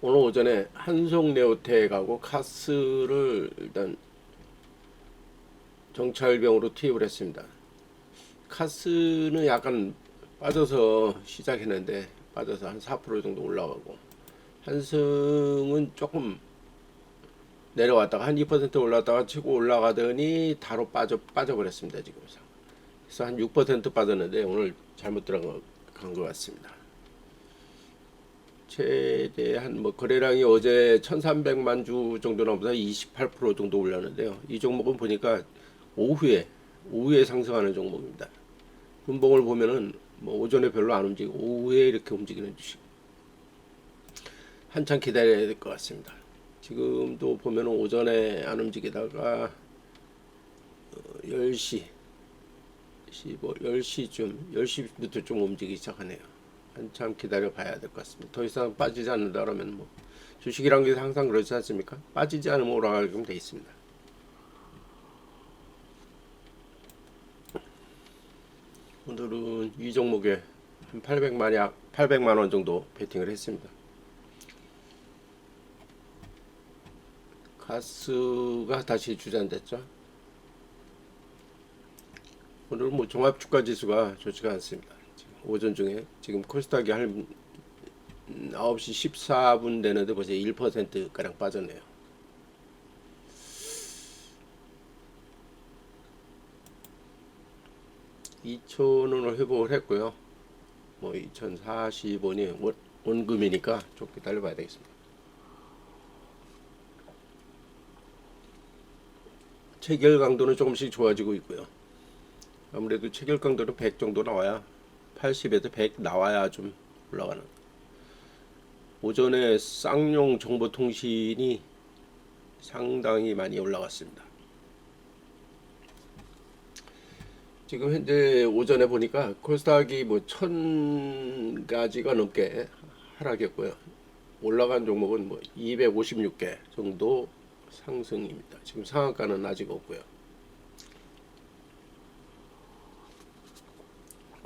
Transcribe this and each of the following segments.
오늘 오전에 한송네오텍하고 카스를 일단 정찰병으로 투입을 했습니다. 카스는 약간 빠져서 시작했는데 빠져서 한 4% 정도 올라가고 한승은 조금 내려왔다가 한 2% 올랐다가 치고 올라가더니 다로 빠져 빠져버렸습니다 지금 그래서 한 6% 빠졌는데 오늘 잘못 들어간 것 같습니다. 최대한 뭐 거래량이 어제 1,300만 주 정도 나보다 28% 정도 올랐는데요. 이 종목은 보니까 오후에 오후에 상승하는 종목입니다. 분봉을 보면은 뭐 오전에 별로 안 움직이고 오후에 이렇게 움직이는 주식. 한참 기다려야 될 것 같습니다. 지금도 보면은 오전에 안 움직이다가 어, 10시 15, 10시쯤 10시부터 좀 움직이기 시작하네요. 한참 기다려 봐야 될 것 같습니다. 더 이상 빠지지 않는다 그러면 뭐 주식이란 게 항상 그렇지 않습니까? 빠지지 않으면 올라가게끔 돼 있습니다. 오늘은 이 종목에 한 800만 약 800만 원 정도 베팅을 했습니다. 가스가 다시 주전됐죠. 오늘 뭐 종합 주가 지수가 좋지가 않습니다. 오전 중에 지금 코스닥이 한 9시 14분 되는데 벌써 1% 가량 빠졌네요. 이천 원을 회복을 했고요. 뭐 2,040원이 원, 원금이니까 좀 기다려봐야 되겠습니다. 체결 강도는 조금씩 좋아지고 있고요. 아무래도 체결 강도는 100 정도 나와야 80에서 100 나와야 좀 올라가는. 오전에 쌍용 정보통신이 상당히 많이 올라갔습니다. 지금 현재 오전에 보니까 코스닥이 뭐 천 가지가 넘게 하락했고요. 올라간 종목은 뭐 256개 정도 상승입니다. 지금 상한가는 아직 없고요.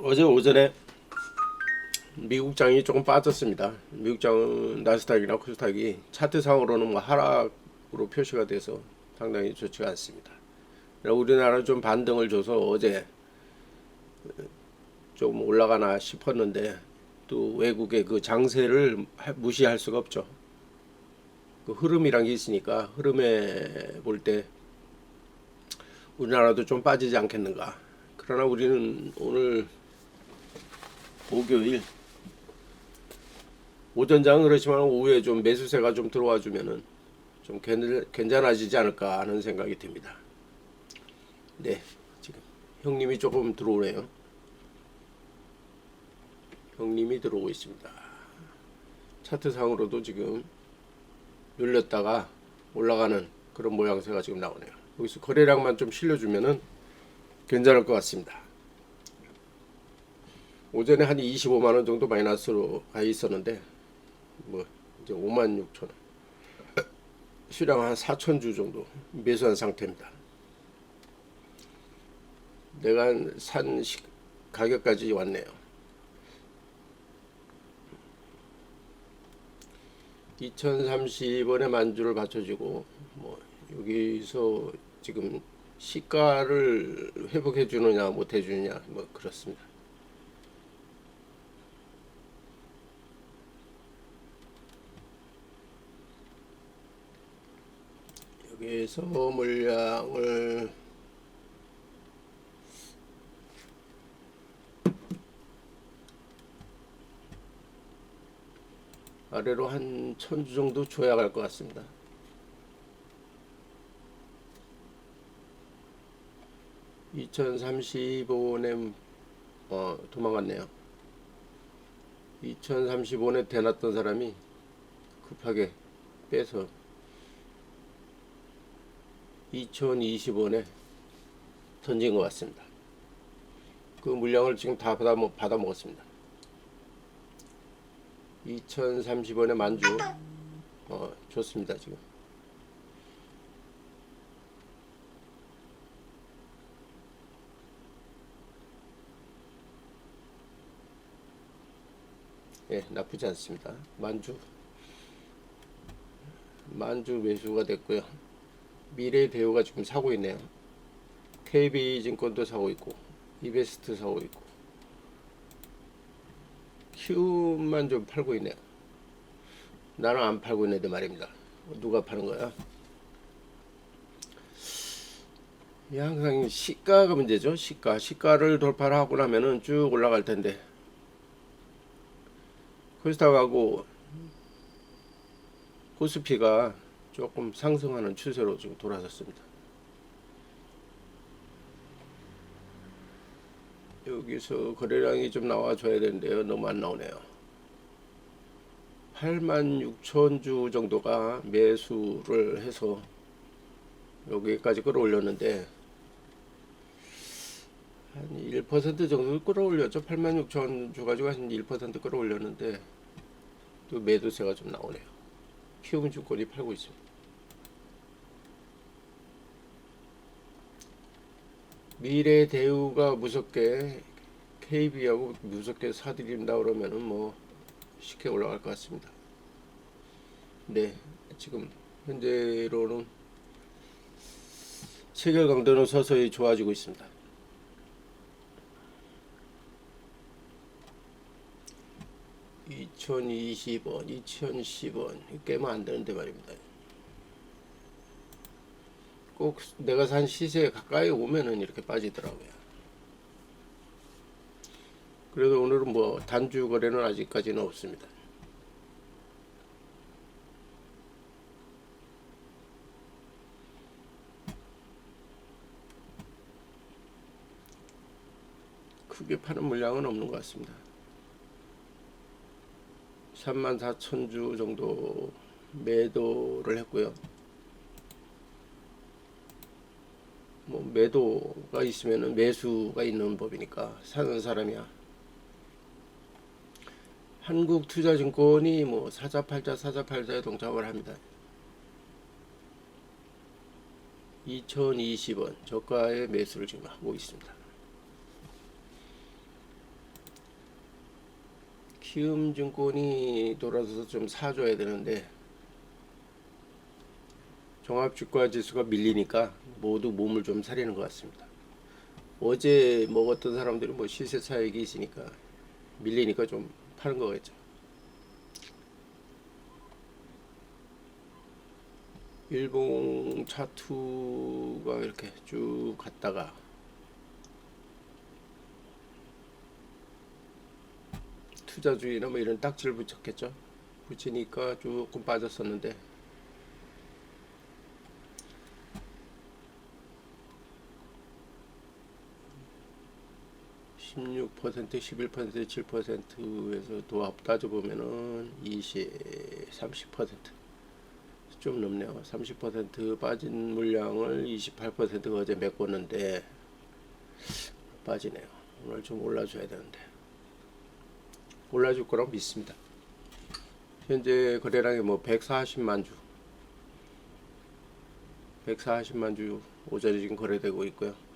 어제 오전에 미국 장이 조금 빠졌습니다. 미국 장은 나스닥이나 코스닥이 차트상으로는 뭐 하락으로 표시가 돼서 상당히 좋지가 않습니다. 우리나라 좀 반등을 줘서 어제 좀 올라가나 싶었는데 또 외국의 그 장세를 무시할 수가 없죠. 그 흐름이란 게 있으니까 흐름에 볼 때 우리나라도 좀 빠지지 않겠는가. 그러나 우리는 오늘 목요일 오전장은 그렇지만 오후에 좀 매수세가 좀 들어와 주면은 좀 괜- 괜찮아지지 않을까 하는 생각이 듭니다. 네, 지금 형님이 조금 들어오네요. 형님이 들어오고 있습니다. 차트상으로도 지금 눌렸다가 올라가는 그런 모양새가 지금 나오네요. 여기서 거래량만 좀 실려주면은 괜찮을 것 같습니다. 오전에 한 25만 원 정도 마이너스로 가 있었는데 뭐 이제 5만 6천 원 수량 한 4천 주 정도 매수한 상태입니다. 내가 산 시- 가격까지 왔네요. 2,030원에 만주를 받쳐주고 뭐 여기서 지금 시가를 회복해 주느냐 못 해 주느냐 뭐 그렇습니다. 여기에서 물량을 아래로 한 천주 정도 줘야 갈 것 같습니다. (2035년) 어 도망갔네요. 2035년 대놨던 사람이 급하게 빼서 2020원에 던진 것 같습니다. 그 물량을 지금 다 받아, 먹- 받아 먹었습니다. 2030원에 만주 어, 좋습니다 지금 예 나쁘지 않습니다 만주 만주 매수가 됐고요. 미래 대우가 지금 사고 있네요. KB증권도 사고 있고 이베스트 사고 있고 키움만 좀 팔고 있네요. 나는 안 팔고 있는데 말입니다. 누가 파는 거야? 이 항상 시가가 문제죠. 시가 시가를 돌파를 하고 나면은 쭉 올라갈 텐데 코스닥하고 코스피가 조금 상승하는 추세로 지금 돌아섰습니다. 여기서 거래량이 좀 나와줘야 되는데요. 너무 안 나오네요. 8만 6천 주 정도가 매수를 해서 여기까지 끌어올렸는데 한 1% 정도 끌어올렸죠. 8만 6천 주 가지고 한 1% 끌어올렸는데 또 매도세가 좀 나오네요. 키움 주권이 팔고 있습니다. 미래 대우가 무섭게 KB하고 무섭게 사들인다 그러면은 뭐 쉽게 올라갈 것 같습니다. 네, 지금 현재로는 체결 강도는 서서히 좋아지고 있습니다. (2020원) (2010원) 깨면 안 되는데 말입니다. 꼭 내가 산 시세에 가까이 오면은 이렇게 빠지더라고요. 그래도 오늘은 뭐 단주 거래는 아직까지는 없습니다. 크게 파는 물량은 없는 것 같습니다. 3만 4천 주 정도 매도를 했고요. 뭐 매도가 있으면은 매수가 있는 법이니까 사는 사람이야. 한국투자증권이 뭐 사자팔자 사자팔자에 동참을 합니다. 2020원 저가의 매수를 지금 하고 있습니다. 키움증권이 돌아서서 좀 사줘야 되는데 종합 주가 지수가 밀리니까 모두 몸을 좀 사리는 것 같습니다. 어제 먹었던 사람들이 뭐 시세 차익이 있으니까 밀리니까 좀 파는 거겠죠. 일봉 차트가 이렇게 쭉 갔다가 투자주의나 뭐 이런 딱지를 붙였겠죠. 붙이니까 조금 빠졌었는데 16%, 11%, 7%에서 도합 따져보면은 20, 30%좀 넘네요. 30% 빠진 물량을 28% 어제 메꿨는데 빠지네요. 오늘 좀 올라줘야 되는데 올라줄 거라고 믿습니다. 현재 거래량이 뭐 140만 주 140만 주 오전에 지금 거래되고 있고요.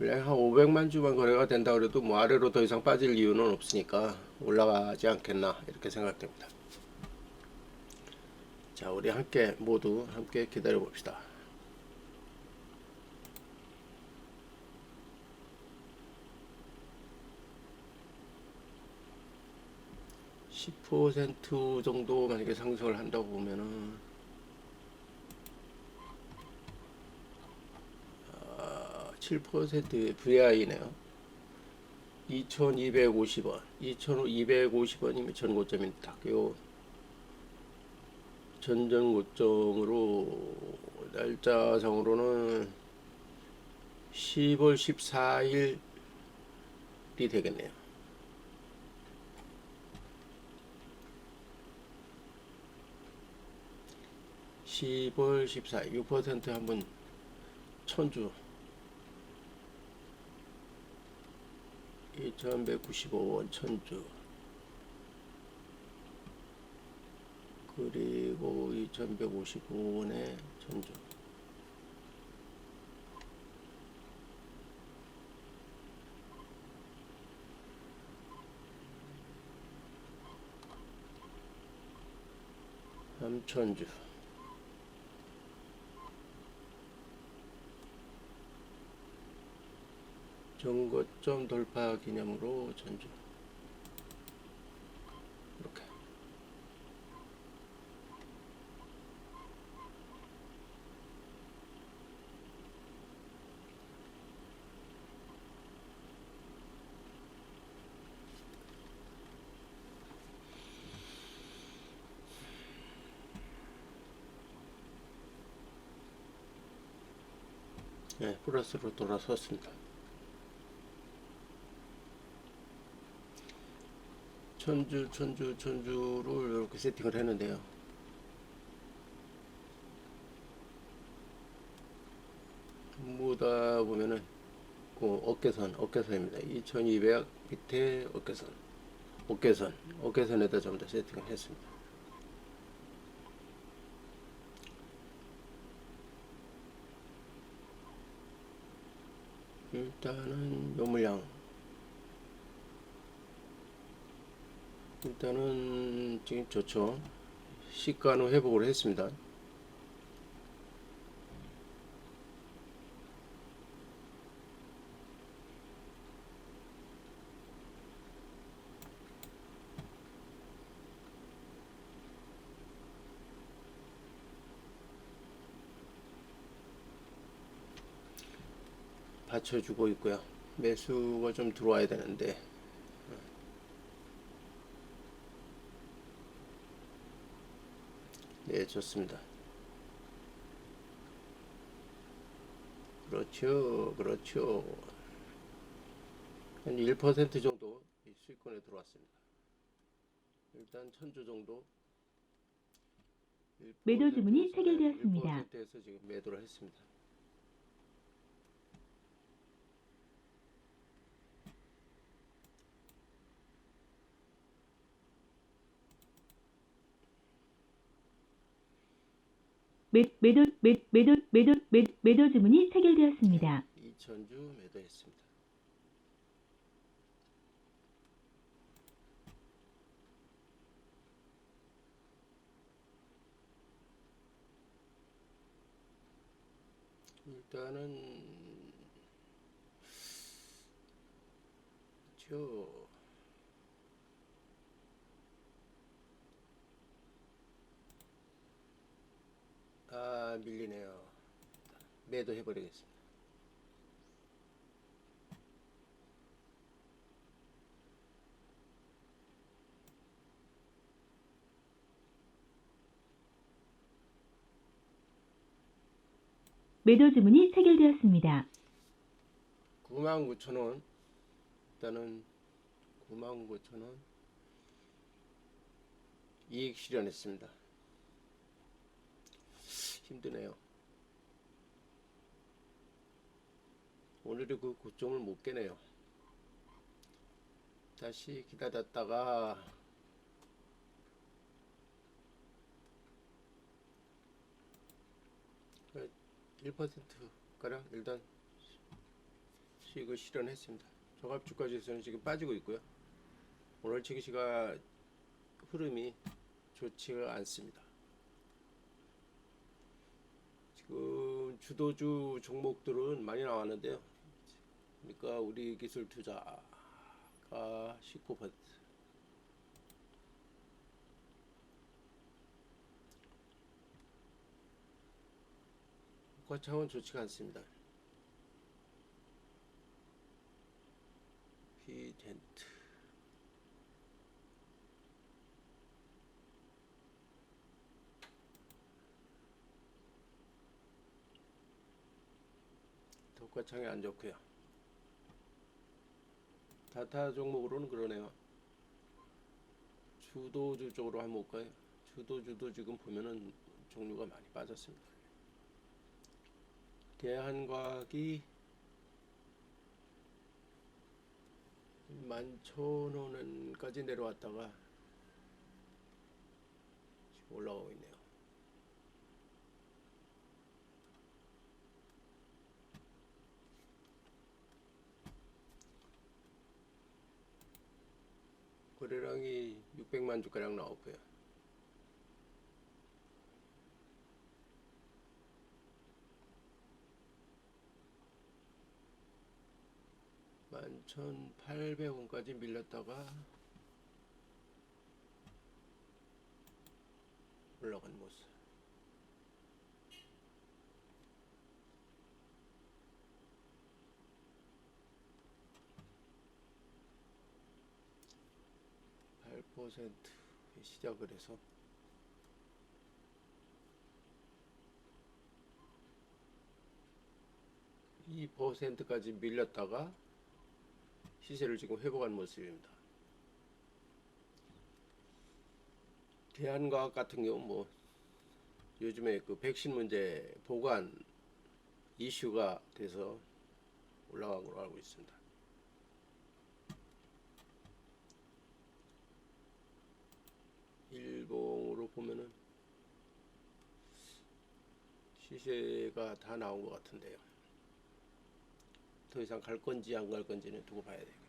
한 500만 주만 거래가 된다 그래도 뭐 아래로 더 이상 빠질 이유는 없으니까 올라가지 않겠나 이렇게 생각됩니다. 자, 우리 함께 모두 함께 기다려 봅시다. (10% 정도) 만약에 상승을 한다고 보면은 7% VI네요. 2250원. 2250원이면 전고점이 딱요 전전 고점으로 날짜상으로는 10월 14일이 되겠네요. (10월 14일) (6%) 한번 천주 2195원 천주. 그리고 2155원에 천주. 아, 삼천주 정거점 돌파 기념으로 전주 이렇게 네, 플러스로 돌아섰습니다. 천주, 천주, 천주를 이렇게 세팅을 했는데요. 전부 다 보면은 그 어깨선, 어깨선입니다. 2200 밑에 어깨선, 어깨선, 어깨선에다 전부 다 세팅을 했습니다. 일단은 요물량 일단은 지금 좋죠. 시가는 회복을 했습니다. 받쳐주고 있고요. 매수가 좀 들어와야 되는데 네, 좋습니다. 그렇죠, 그렇죠. 한 1% 정도 이 수익권에 들어왔습니다. 일단 천주 정도. 매도 주문이 체결되었습니다. 1%에서 지금 매도를 했습니다. 매, 매도, 매, 매도, 매도, 매, 매도 주문이 체결되었습니다. 이천주 매도했습니다. 일단은 저 아, 밀리네요. 매도 해 버리겠습니다. 매도 주문이 체결되었습니다. 99,000원. 일단은 99,000원. 이익 실현했습니다. 힘드네요. 오늘은 그 고점을 못 깨네요. 다시 기다렸다가 1% 가량 일단 수익을 실현했습니다. 종합주가지수는 지금 빠지고 있고요. 오늘 증시가 흐름이 좋지가 않습니다. 지금 주도주 종목들은 많이 나왔는데요. 그러니까 우리 기술 투자가 19% 과차원 좋지가 않습니다. 피덴트 독과창이 안 좋고요. 다타 종목으로는 그러네요. 주도주 쪽으로 한번 볼까요? 주도주도 지금 보면은 종류가 많이 빠졌습니다. 대한과학이 11,000원까지 내려왔다가 지금 올라가고 있네요. 주가량이 600만 주가량 나왔고요. 만천 팔백 원까지 밀렸다가 올라간 모습. (8%) 시작을 해서 2%까지 밀렸다가 시세를 지금 회복한 모습입니다. 대한과학 같은 경우 뭐 요즘에 그 백신 문제 보관 이슈가 돼서 올라간 걸로 알고 있습니다. 일봉으로 보면은 시세가 다 나온 것 같은데요. 더 이상 갈 건지 안 갈 건지는 두고 봐야 되겠습니다.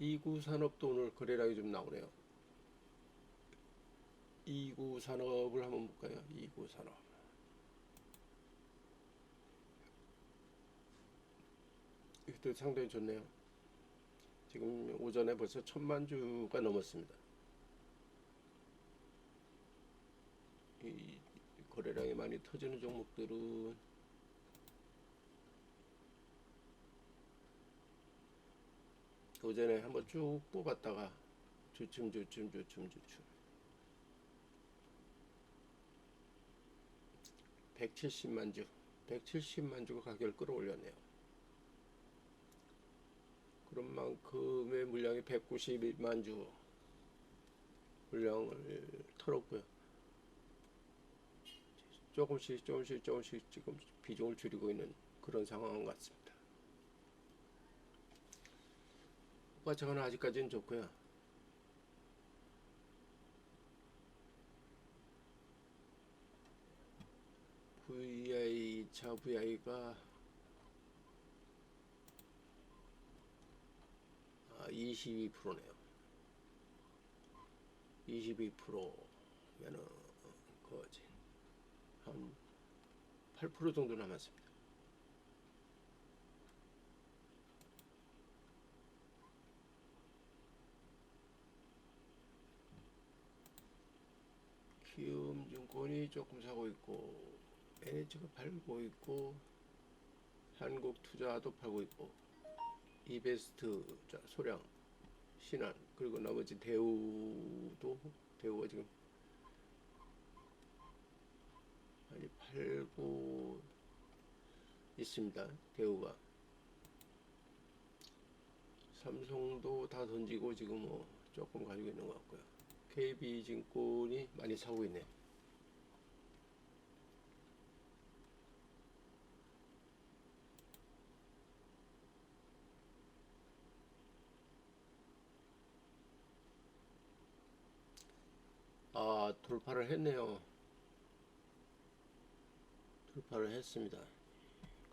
이구 산업도 오늘 거래량이 좀 나오네요. 이구 산업을 한번 볼까요? 이구 산업. 이것도 상당히 좋네요. 지금 오전에 벌써 천만 주가 넘었습니다. 이 거래량이 많이 터지는 종목들은 오전에 한번 쭉 뽑았다가 주춤 주춤 주춤 주춤 170만 주 170만 주가 가격을 끌어올렸네요. 그런 만큼의 물량이 192만 주 물량을 털었고요. 조금씩 조금씩 조금씩 지금 비중을 줄이고 있는 그런 상황 같습니다. 오빠차는 아직까지는 좋고요. VI 차 VI가 아, 22%네요. 22%면은 거지 한 8% 정도 남았습니다. 키움증권이 조금 사고 있고 NH가 팔고 있고 한국투자도 팔고 있고 이베스트 자, 소량 신한 그리고 나머지 대우도 대우가 지금 많이 팔고 있습니다. 대우가 삼성도 다 던지고 지금 뭐 조금 가지고 있는 것 같고요. KB증권이 많이 사고 있네요. 아, 돌파를 했네요. 돌파를 했습니다.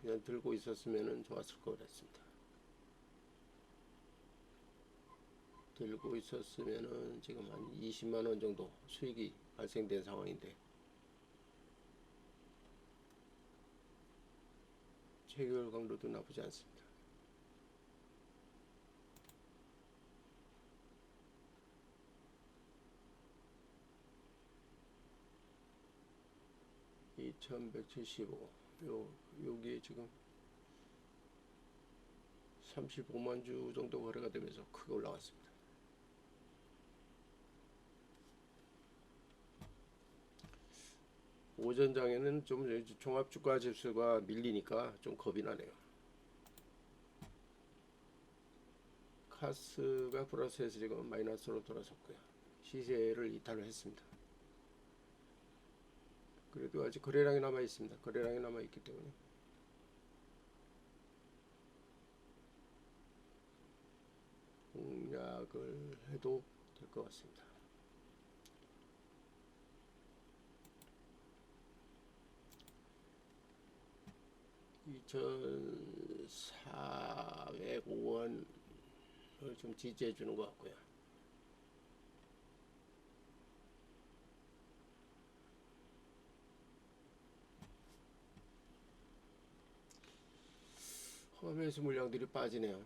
그냥 들고 있었으면 좋았을 것 같습니다. 들고 있었으면은 지금 한 20만 원 정도 수익이 발생된 상황인데 체결 강도도 나쁘지 않습니다. (2175) 요 여기에 지금 35만 주 정도 거래가 되면서 크게 올라갔습니다. 오전장에는 좀 종합주가 지수가 밀리니까 좀 겁이 나네요. 카스가 플러스에서 지금 마이너스로 돌아섰고요. 시세를 이탈을 했습니다. 그래도 아직 거래량이 남아 있습니다. 거래량이 남아 있기 때문에 공략을 해도 될 것 같습니다. (2,405원을) 좀 지지해 주는 것 같고요. 어, 매수 물량들이 빠지네요.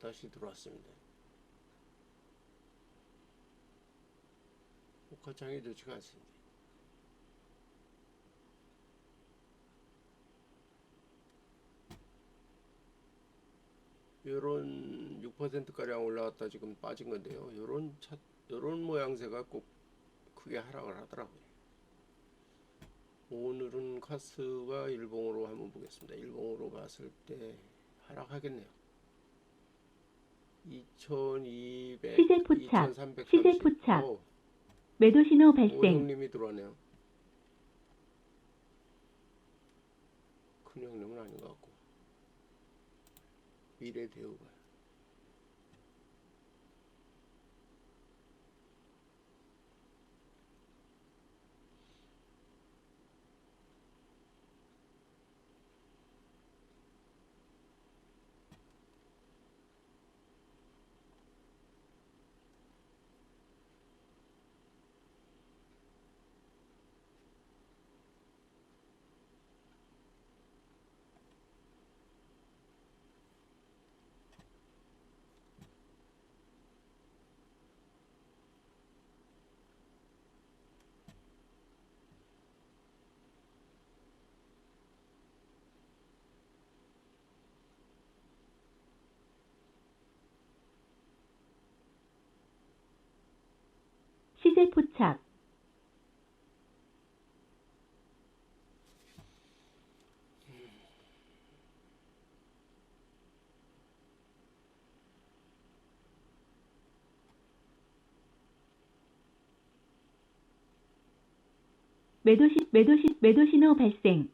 다시 들어왔습니다. 호가창이 좋지가 않습니다. 요런 6% 가량 올라갔다 지금 빠진 건데요. 요런 차 요런 모양새가 꼭 크게 하락을 하더라고요. 오늘은 카스가 일봉으로 한번 보겠습니다. 일봉으로 봤을 때 하락하겠네요. 2200, 시세 포착, 2330. 시세 포착. 오, 매도 신호 발생. 오형님이 들어왔네요. 큰 형님은 아닌 것 같고 미래 대우 시세 포착. 매도 시 매도 시 매도 신호 발생.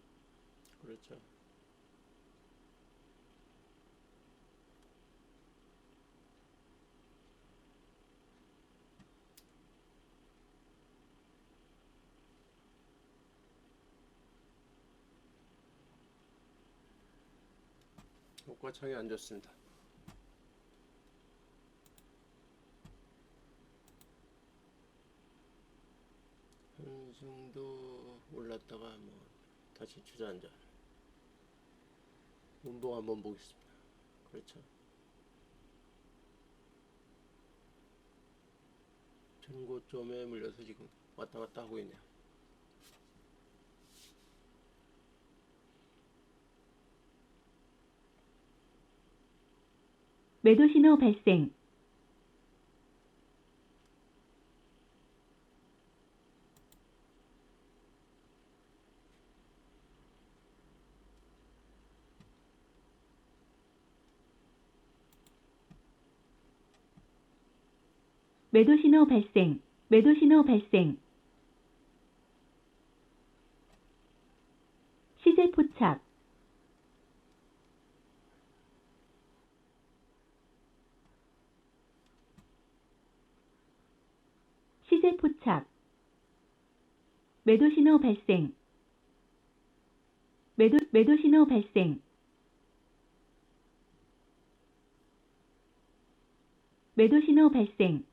그렇죠. 효 과창이 안 좋습니다. 한승도 올랐다가 뭐 다시 주저앉아. 운동 한번 보겠습니다. 그렇죠. 전고점에 물려서 지금 왔다 갔다 하고 있네요. 매도 신호 발생. 매도 신호 발생. 매도 신호 발생. 시세 포착. 시세 포착. 매도 신호 발생. 매도 매도 신호 발생. 매도 신호 발생.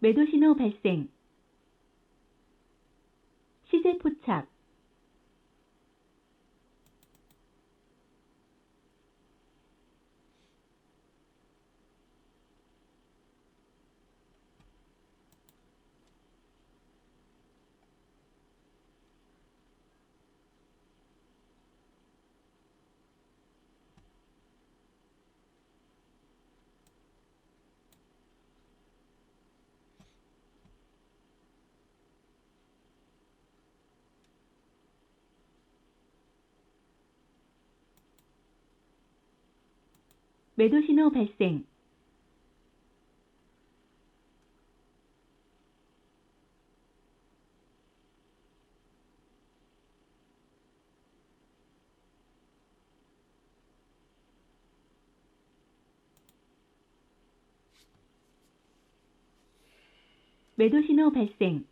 매도 신호 발생. 시세 포착. 매도 신호 발생. 매도 신호 발생.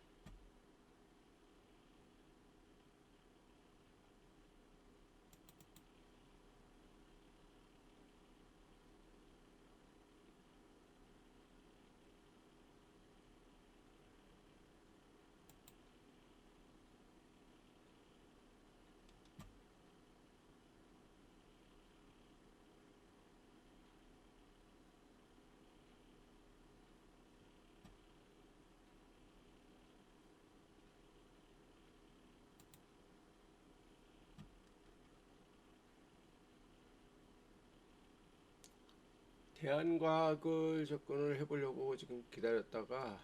대한과학을 접근을 해보려고 지금 기다렸다가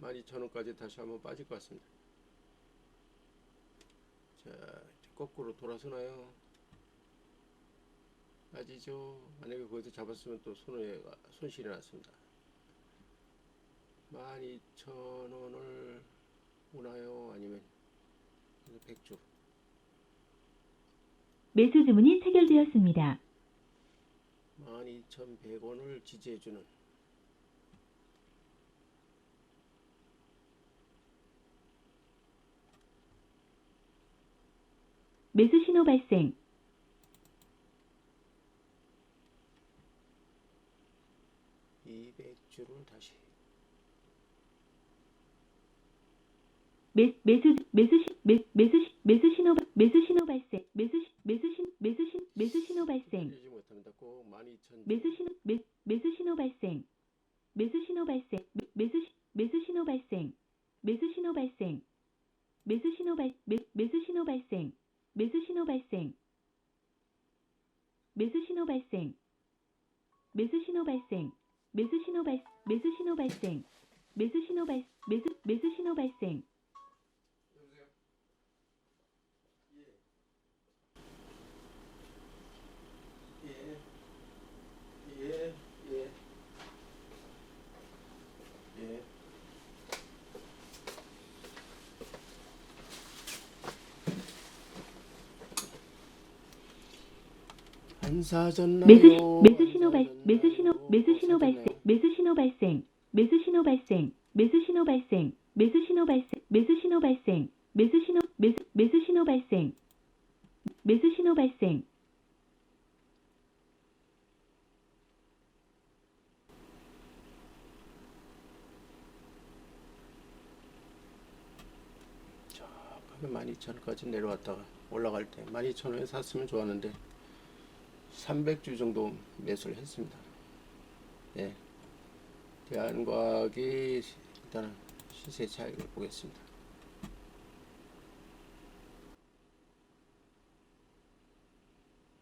12,000원까지 다시 한번 빠질 것 같습니다. 자, 거꾸로 돌아서나요? 빠지죠. 만약에 거기서 잡았으면 또 손해가 손실이 났습니다. 12,000원을 오나요? 아니면 100주? 매수 주문이 체결되었습니다. 12,100원을 지지해주는 매수 신호 발생. 이 200주를 다시 매, 매수 매수 시, 매, 매수 시, 매수 신호 발- 매수 신호 발생. 매수 시, 매수 신 매수 신 매수 신호 발생. 틀리지 못합니다. 꼭 12,000주 매수 신호 매, 매수 신호 발생. 매수 신호 발생. 매, 매수 시, 매수 신호 발생. 매수 신호 발생. 매수 신호 발 매, 매수 신호 발생. 매수 신호 발생. 매수 신호 발생. 매수 신호 발생. 매수 신호 발 매수 신호 발생. 매수 신호 발 매수 매수 신호 발생. 여보세요? 예. 예. 예. 예. 예. 안 사졌나요? 매수 시- 매수 안 신호 발 매수 신호? 매수 신호 발생? 매수 신호 발생 매수 신호 발생 매수 신호 발생 매수 신호 발생 매수 신호 발생 매수 신호 매수 매수 신호 발생 매수 신호 발생 자, 그러면 12,000원까지 내려왔다가 올라갈 때 12,000원에 샀으면 좋았는데 300주 정도 매수를 했습니다. 예. 대한과학이 일단은 시세 차익을 보겠습니다.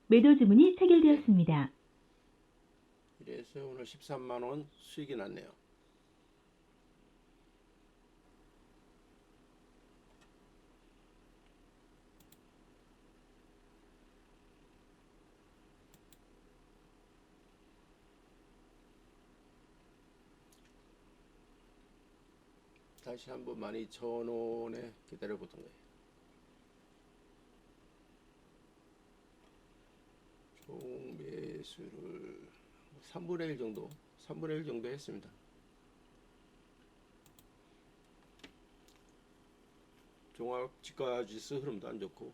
매도 주문이 체결되었습니다. 이래서 오늘 13만 원 수익이 났네요. 다시 한번 12,000원에 기다려 보던 거예요. 총 매수를 3분의 1 정도, 3분의 1 정도 했습니다. 종합 지가 지수 흐름도 안 좋고